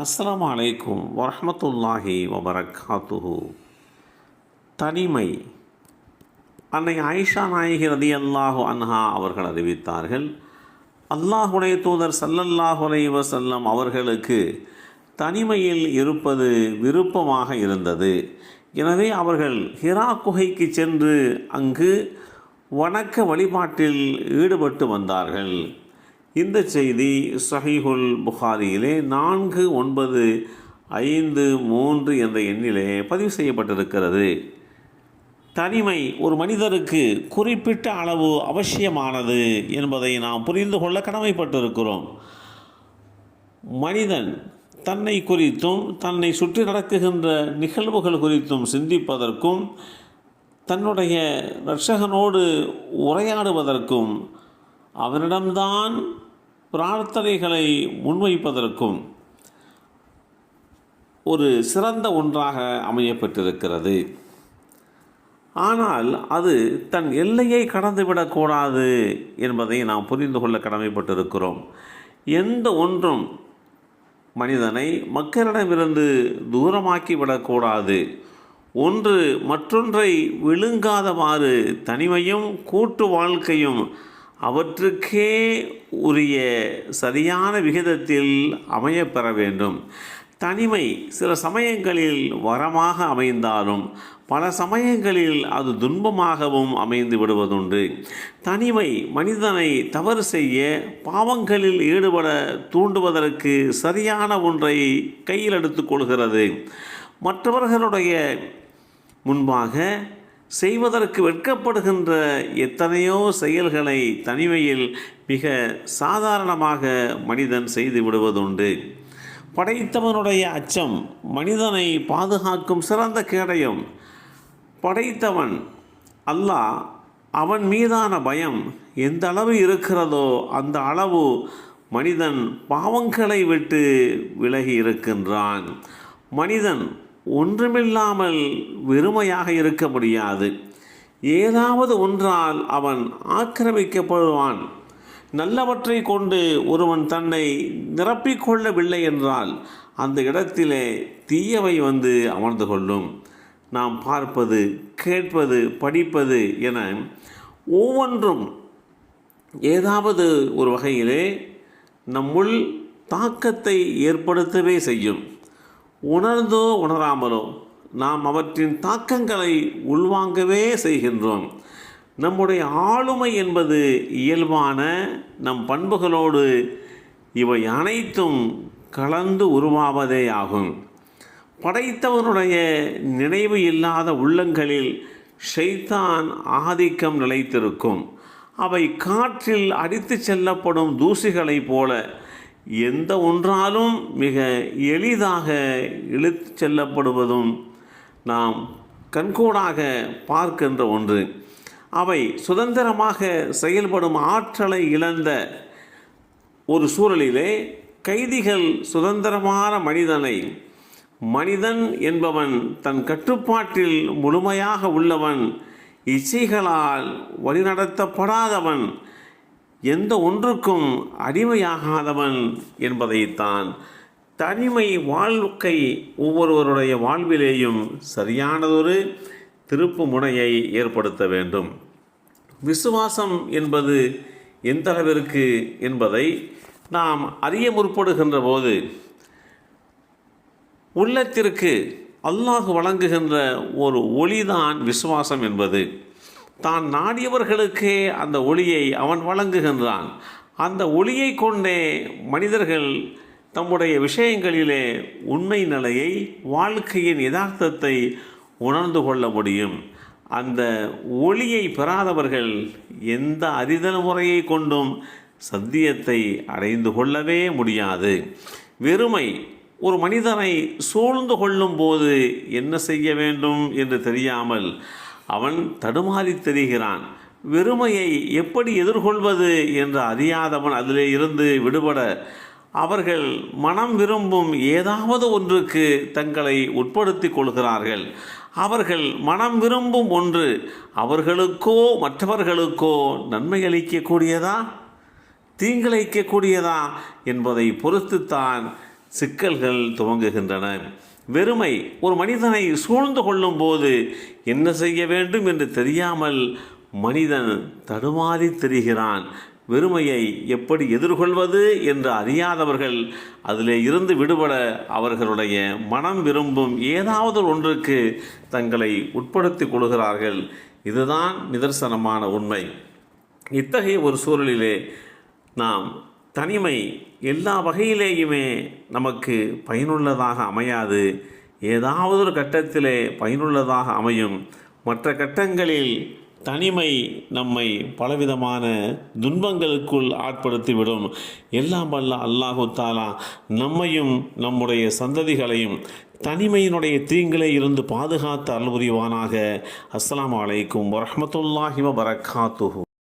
அஸ்லாம் அலைக்கும் வரமத்துல்லாஹி வபரகாத்துஹு தனிமை. அன்னை ஆயிஷா நாயகி ரதி அல்லாஹு அன்ஹா அவர்கள் அறிவித்தார்கள் அல்லாஹுடைய தூதர் சல்லல்லாஹு அலைஹி அவர்களுக்கு தனிமையில் இருப்பது விருப்பமாக இருந்தது. எனவே அவர்கள் ஹிரா குகைக்கு சென்று அங்கு வணக்க வழிபாட்டில் ஈடுபட்டு வந்தார்கள். இந்த செய்தி சஹீஹுல் புகாரியிலே நான்கு ஒன்பது ஐந்து மூன்று என்ற எண்ணிலே பதிவு செய்யப்பட்டிருக்கிறது. தனிமை ஒரு மனிதருக்கு குறிப்பிட்ட அளவு அவசியமானது என்பதை நாம் புரிந்து கொள்ள கடமைப்பட்டிருக்கிறோம். மனிதன் தன்னை குறித்தும் தன்னை சுற்றி நடக்குகின்ற நிகழ்வுகள் குறித்தும் சிந்திப்பதற்கும் தன்னுடைய ரட்சகனோடு உரையாடுவதற்கும் அவனிடம்தான் பிரார்த்தனைகளை முன்வைப்பதற்கும் ஒரு சிறந்த ஒன்றாக அமையப்பட்டிருக்கிறது. ஆனால் அது தன் எல்லையை கடந்துவிடக்கூடாது என்பதை நாம் புரிந்து கொள்ள கடமைப்பட்டிருக்கிறோம். எந்த ஒன்றும் மனிதனை மக்களிடமிருந்து தூரமாக்கி விடக்கூடாது ஒன்று மற்றொன்றை விழுங்காதவாறு தனிமையும் கூட்டு வாழ்க்கையும் அவற்றுக்கே உரிய சரியான விகிதத்தில் அமையப்பெற வேண்டும். தனிமை சில சமயங்களில் வரமாக அமைந்தாலும் பல சமயங்களில் அது துன்பமாகவும் அமைந்து விடுவதுண்டு. தனிமை மனிதனை தவறு செய்ய பாவங்களில் ஈடுபட தூண்டுவதற்கு சரியான ஒன்றை கையில் எடுத்துக்கொள்கிறது மற்றவர்களுடைய முன்பாக செய்வதற்கு வெட்கப்படுகின்ற எத்தனையோ செயல்களை தனிமையில் மிக சாதாரணமாக மனிதன் செய்து விடுவதுண்டு. படைத்தவனுடைய அச்சம் மனிதனை பாதுகாக்கும் சிறந்த கேடயம். படைத்தவன் அல்லாஹ் அவன் மீதான பயம் எந்த அளவு இருக்கிறதோ அந்த அளவு மனிதன் பாவங்களை விட்டு விலகி இருக்கின்றான். மனிதன் ஒன்றுமில்லாமல் வெறுமையாக இருக்க முடியாது. ஏதாவது ஒன்றால் அவன் ஆக்கிரமிக்கப்படுவான். நல்லவற்றை கொண்டு ஒருவன் தன்னை நிரப்பிக்கொள்ளவில்லை என்றால் அந்த இடத்திலே தீயவை வந்து அமர்ந்து கொள்ளும். நாம் பார்ப்பது கேட்பது படிப்பது என ஒவ்வொன்றும் ஏதாவது ஒரு வகையிலே நம்முள் தாக்கத்தை ஏற்படுத்தவே செய்யும். உணர்ந்தோ உணராமலோ நாம் அவற்றின் தாக்கங்களை உள்வாங்கவே செய்கின்றோம். நம்முடைய ஆளுமை என்பது இயல்பான நம் பண்புகளோடு இவை அனைத்தும் கலந்து உருவாவதே ஆகும். படைத்தவனுடைய நினைவு இல்லாத உள்ளங்களில் ஷைத்தான் ஆதிக்கம் நிலைத்திருக்கும். அவை காற்றில் அடித்து செல்லப்படும் தூசிகளைப் போல எந்த ஒன்றாலும் மிக எளிதாக இழுத்து செல்லப்படுவதும் நாம் கண்கூடாக பார்க்கின்ற ஒன்று. அவை சுதந்திரமாக செயல்படும் ஆற்றலை இழந்த ஒரு சூழலிலே கைதிகள் சுதந்திரமான மனிதனை மனிதன் என்பவன் தன் கட்டுப்பாட்டில் முழுமையாக உள்ளவன் இச்சைகளால் வழிநடத்தப்படாதவன் எந்த ஒன்றுக்கும் அடிமையாகாதவன் என்பதைத்தான் தனிமை வாழ்க்கை ஒவ்வொருவருடைய வாழ்விலேயும் சரியானதொரு திருப்பு முனையை ஏற்படுத்த வேண்டும். விசுவாசம் என்பது எந்த அளவிற்கு என்பதை நாம் அறிய முற்படுகின்ற போது உள்ளத்திற்கு அல்லாஹ் வழங்குகின்ற ஒரு ஒளிதான் விசுவாசம் என்பது. தான் நாடியவர்களுக்கே அந்த ஒளியை அவன் வழங்குகின்றான். அந்த ஒளியை கொண்டே மனிதர்கள் தம்முடைய விஷயங்களிலே உண்மை நிலையை வாழ்க்கையின் யதார்த்தத்தை உணர்ந்து கொள்ள முடியும். அந்த ஒளியை பெறாதவர்கள் எந்த அறிதல் முறையை கொண்டும் சத்தியத்தை அடைந்து கொள்ளவே முடியாது. வெறுமை ஒரு மனிதனை சூழ்ந்து கொள்ளும் போது என்ன செய்ய வேண்டும் என்று தெரியாமல் அவன் தடுமாறி தெரிகிறான். வெறுமையை எப்படி எதிர்கொள்வது என்று அறியாதவன் அதிலே இருந்து விடுபட அவர்கள் மனம் விரும்பும் ஏதாவது ஒன்றுக்கு தங்களை உட்படுத்தி கொள்கிறார்கள். அவர்கள் மனம் விரும்பும் ஒன்று அவர்களுக்கோ மற்றவர்களுக்கோ நன்மை அளிக்கக்கூடியதா? தீங்கிழைக்கக்கூடியதா? என்பதை பொறுத்துத்தான் சிக்கல்கள் துவங்குகின்றன. வெறுமை. ஒரு மனிதனை சூழ்ந்து கொள்ளும்போது என்ன செய்ய வேண்டும் என்று தெரியாமல் மனிதன் தடுமாறி திரிகிறான். வெறுமையை எப்படி எதிர்கொள்வது என்று அறியாதவர்கள் அதிலே இருந்து விடுபட அவர்களுடைய மனம் விரும்பும் ஏதாவது ஒன்றுக்கு தங்களை உட்படுத்திக் கொள்கிறார்கள். இதுதான் நிதர்சனமான உண்மை. இத்தகைய ஒரு சூழலிலே நாம் தனிமை எல்லா வகையிலேயுமே நமக்கு பயனுள்ளதாக அமையாது. ஏதாவது ஒரு கட்டத்திலே பயனுள்ளதாக அமையும். மற்ற கட்டங்களில் தனிமை நம்மை பலவிதமான துன்பங்களுக்குள் ஆட்படுத்திவிடும். எல்லாம் வல்ல அல்லாஹு தாலா நம்மையும் நம்முடைய சந்ததிகளையும் தனிமையினுடைய தீங்கிலே இருந்து பாதுகாத்து அல்புரிவானாக அஸ்லாம் வலைக்கும் அலைக்கும் வரஹ்மத்துல்லாஹி